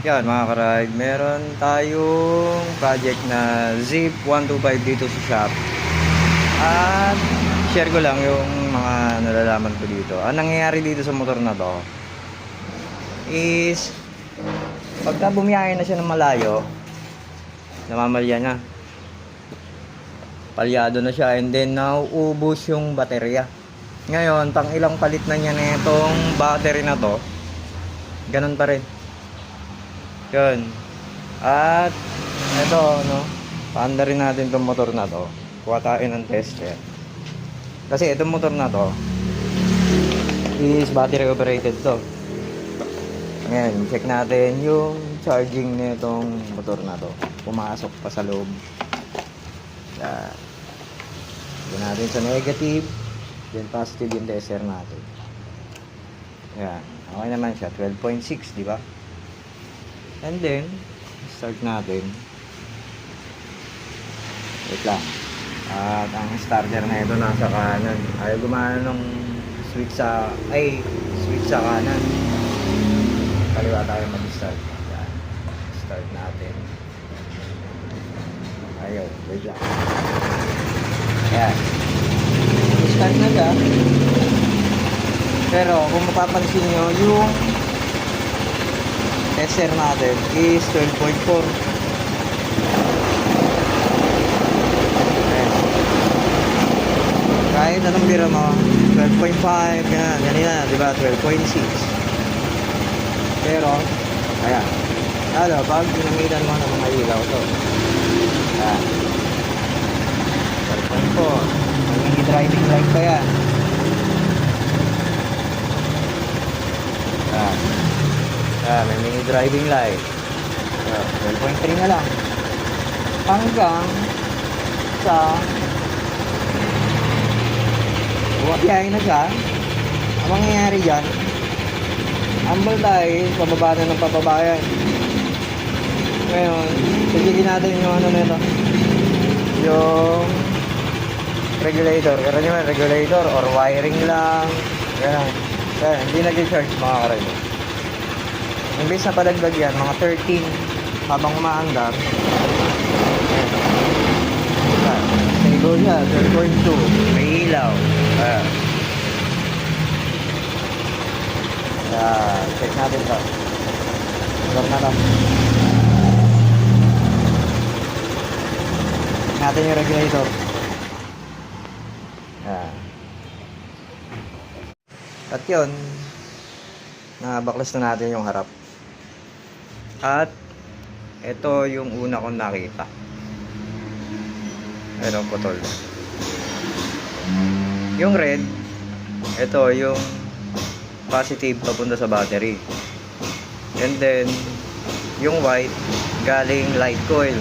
Yan mga karide, meron tayong project na Zip 125 dito sa shop. At share ko lang yung mga nalalaman ko dito. Ang nangyayari dito sa motor na to is pagka bumiyahe na siya ng malayo, namamalya na. Palyado na siya and then nauubos yung baterya. Ngayon, pang ilang palit na niya na itong battery na to, ganun pa rin. Yun. At, ito, no, paanda rin natin itong motor na to. Kuha tayo ng tester. Kasi itong motor na to, is battery operated to. Ngayon, check natin yung charging nitong motor na to. Pumasok pa sa loob. Yan. Natin sa negative. Then positive yung tester natin. Yan. Okay naman siya. 12.6, di ba? And then, start natin. Wait lang. At ang starter na ito nasa kanan. Ayaw gumana ng switch sa, ay, switch sa kanan. Kaliwa tayo mag-start. Yan. Start natin. Ayaw. Wait lang. Yan. Start na siya. Pero kung mapapansin nyo, yung tester natin is 12.4. Ayan. Kahit anong bira mo, 12.5, ganyan, ganyan, di ba? 12.6. Pero, ayan. Lalo, pag ginamitan mo ng mga ilaw to. Ayan. 12.4. Magiging driving light pa yan. Ah, may mini driving light. Ah, 12.3 na lang. Hanggang sa bumabiyahe na siya. Ang mangyayari dyan, ambal tayo, pababa na ng papabayan. Ngayon, sigigin natin yung ano nito. Yung regulator. Pero naman, regulator or wiring lang. Ganun. Kaya, hindi nag-charge mga karayos. Imbes na padagdag yan, mga 13 habang. Ayan. Stable siya, 12.2. May ilaw. Ayan. Ayan. Check natin to. Stop na to. Check natin yung regulator. Ayan. At yun, nabaklas na natin yung harap. At ito yung una kong nakita. Ayun putol. Yung red, ito yung positive papunta sa battery. And then, yung white, galing light coil.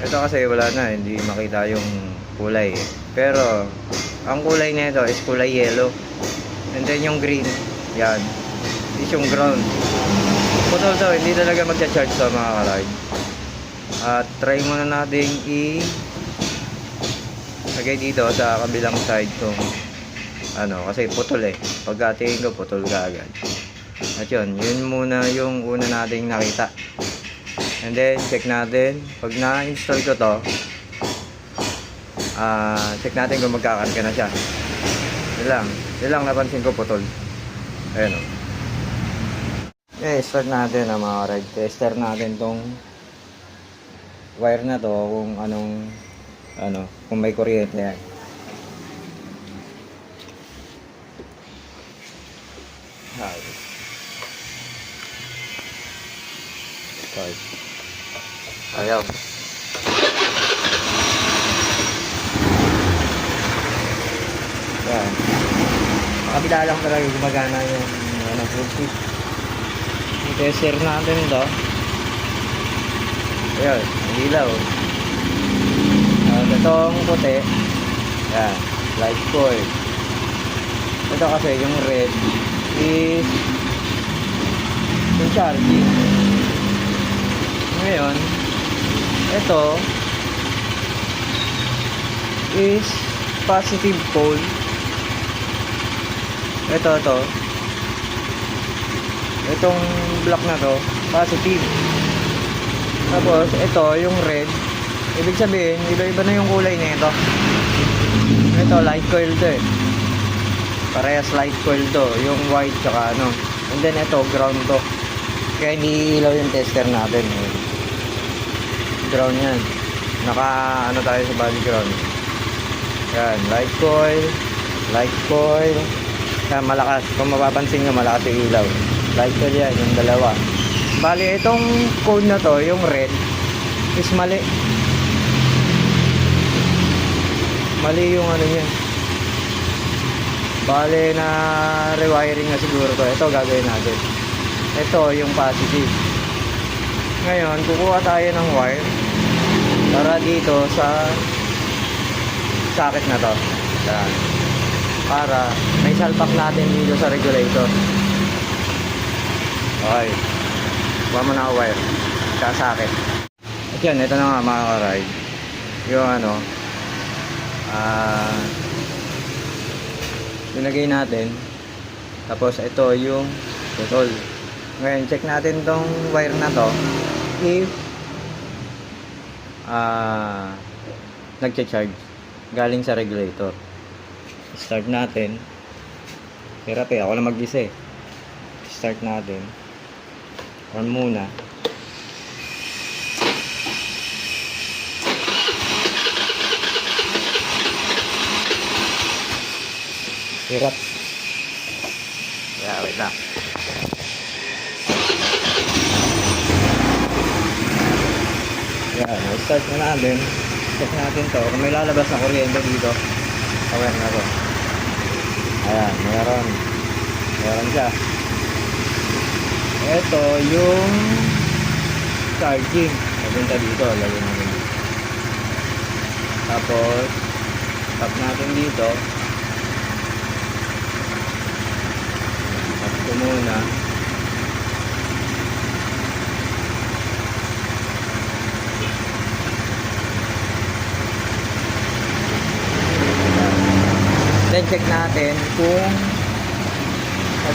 Ito kasi wala na, hindi makita yung kulay. eh. Pero, ang kulay nito is kulay yellow. And then yung green, yan, is yung ground. Putol to, hindi talaga magcha-charge to mga kalay. At try muna natin i lagay dito sa kabilang side tong ano, kasi putol eh. Pagkatingin ko, putol ka agad. At yun, yun muna yung una nating nakita. And then, check natin. Pag na-install ko to, ah check natin kung magkakarga na siya. Yun lang. Yun lang napansin ko putol. Ayan o. Okay, start natin ang mga ride tester natin tong wire na to kung anong ano, kung may kuryente yan. Hi. Start. Ayaw. Yan. Kabila lang talaga gumagana yung ano, full switch. Yung tester natin ito. Ayun, ang ilaw. At itong puti. Yan, light coil. Ito kasi yung red is yung charging. Ngayon, ito is positive pole. Ito, ito. Itong block na to, positive. Tapos, ito, yung red, ibig sabihin, iba-iba na yung kulay nito. Ito, light coil to eh. Parehas light coil to, yung white tsaka ano. And then ito, ground to. Kaya hindi ilaw yung tester natin. Eh. Ground yan. Naka, ano tayo sa body ground. Yan, light coil, light coil. Yan, malakas. Kung mapapansin nyo, malakas yung ilaw. Coil yan, yung dalawa. Bali, itong code na to, yung red, is mali. Mali yung ano niya. Bale na rewiring na siguro to. Ito gagawin natin. Ito yung positive. Ngayon, kukuha tayo ng wire para dito sa socket na to. Para may salpak natin dito sa regulator. Okay. Kuha mo na ako wire. Sa socket. At yan, ito na nga mga karide. Yung ano, ah, linagay natin. Tapos ito yung putol. Ngayon, check natin tong wire na to. If ah nagche-charge galing sa regulator. Start natin. Hirap eh, ako lang mag-isa eh. Start natin. On muna. Hirap. Yeah, wait lang. Yan, start na natin. Check natin to. Kung may lalabas na kuryente dito, aware na to. Ayan, meron. Meron siya. Ito yung charging. Papunta dito, lagyan natin dito. Tapos, tap natin dito. Tap ko muna. Then check natin kung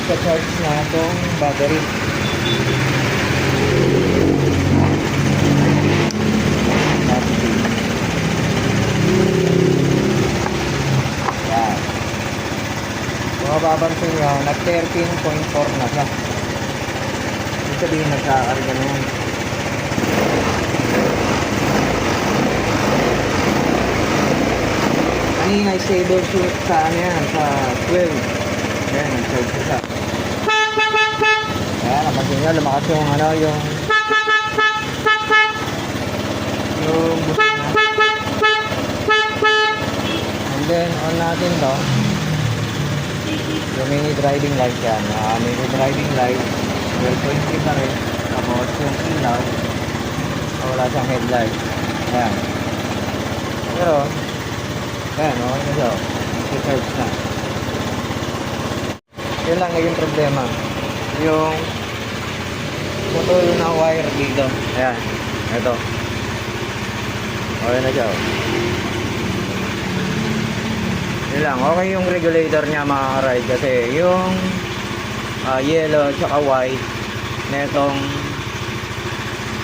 magpa-charge na itong battery. Yan. Kung mapapansin nyo, nag 13.4 na siya. Ibig sabihin nagkakarga na yan. Kanina stable shoot sa ano yan, sa 12. Ayan, nag-charge siya. Ayan, napansin nyo, lumakas yung ano, yung yung boost niya. And then, on natin to. Yung mini driving light yan. Uh, mini driving light, 12.3 pa rin. Tapos yung ilaw, wala siyang headlight. Ayan. Pero, Ayan, okay na siya. Nag-charge na. Yun lang naging problema. Yung putol na wire dito. Ayan. Ito. Okay na siya. oh. Yun lang. Okay yung regulator niya mga ride kasi yung ah, yellow tsaka white na itong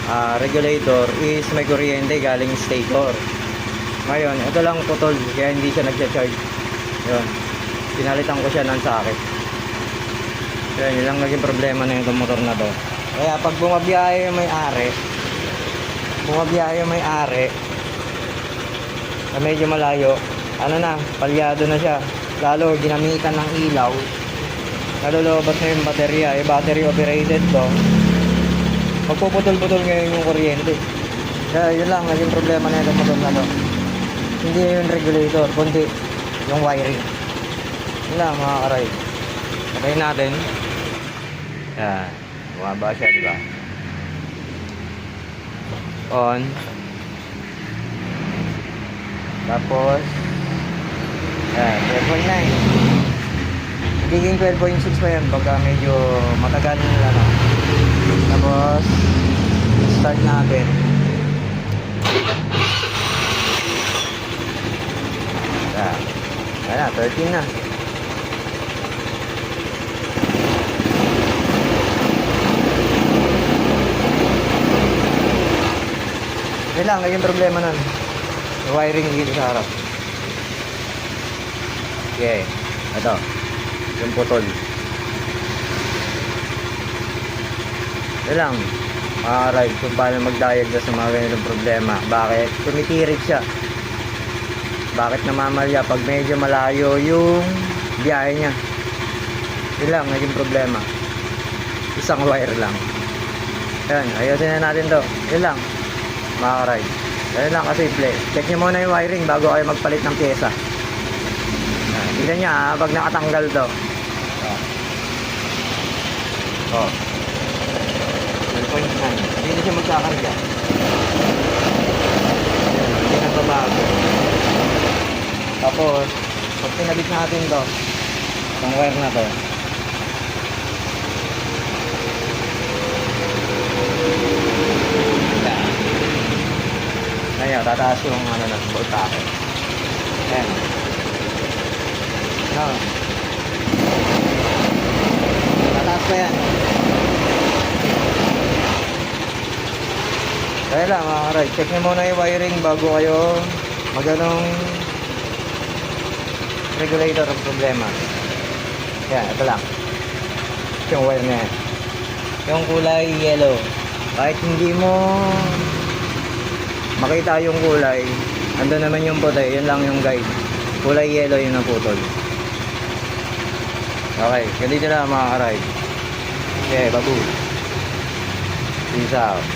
ah, regulator is may kuryente galing stator. Ngayon, ito lang putol, kaya hindi siya nagcha-charge. Yun. Pinalitan ko siya ng sakit. Kaya yun lang naging problema na yung motor na to. Kaya pag bumabiyahe yung may-ari, bumabiyahe yung may-ari, na medyo malayo, ano na, palyado na siya. Lalo, ginamitan ng ilaw. Nalulobas na yung baterya, eh, battery operated to. Magpuputol-putol ngayon yung kuryente. Kaya yun lang, naging problema na itong motor na to hindi yung regulator, kundi yung wiring. Yun lang mga karay. Okay natin. Yan. Bumaba siya, di ba? On. Tapos, yan, 12.9. Magiging 12.6 pa yan pagka medyo matagal ano. Tapos, start natin. Yan. Yan na, 13 na. Yun lang, naging problema nun. Wiring dito sa harap. Okay. Ito. Yung putol. Yun lang. Mga kung paano mag-diagnose sa mga ganitong problema. Bakit? Tumitirik siya. Bakit namamalya pag medyo malayo yung biyahe niya. Yun lang, naging problema. Isang wire lang. Yan, ayusin na natin to. Yun lang. Mga karide. Yan lang kasimple. Check nyo muna yung wiring bago kayo magpalit ng pyesa. Yan, Tignan nyo ha, pag nakatanggal to. Oh. Oh. 1.9. Hindi na siya magkakarga. Hindi na babago. Tapos, pag pinabit natin to, itong wire na to, Yan. Ngayon, tataas yung ano na, voltahe. Ayan. No. Tataas pa yan. Kaya lang mga karay, check nyo muna yung wiring bago kayo maganong regulator ang problema. Yan, ito lang. Yung wire na yan. Yung kulay yellow. Kahit hindi mo makita yung kulay, ando naman yung puti, yun lang yung guide. Kulay yellow yung naputol. Okay, ganito na mga karay. Okay, babu. Peace out.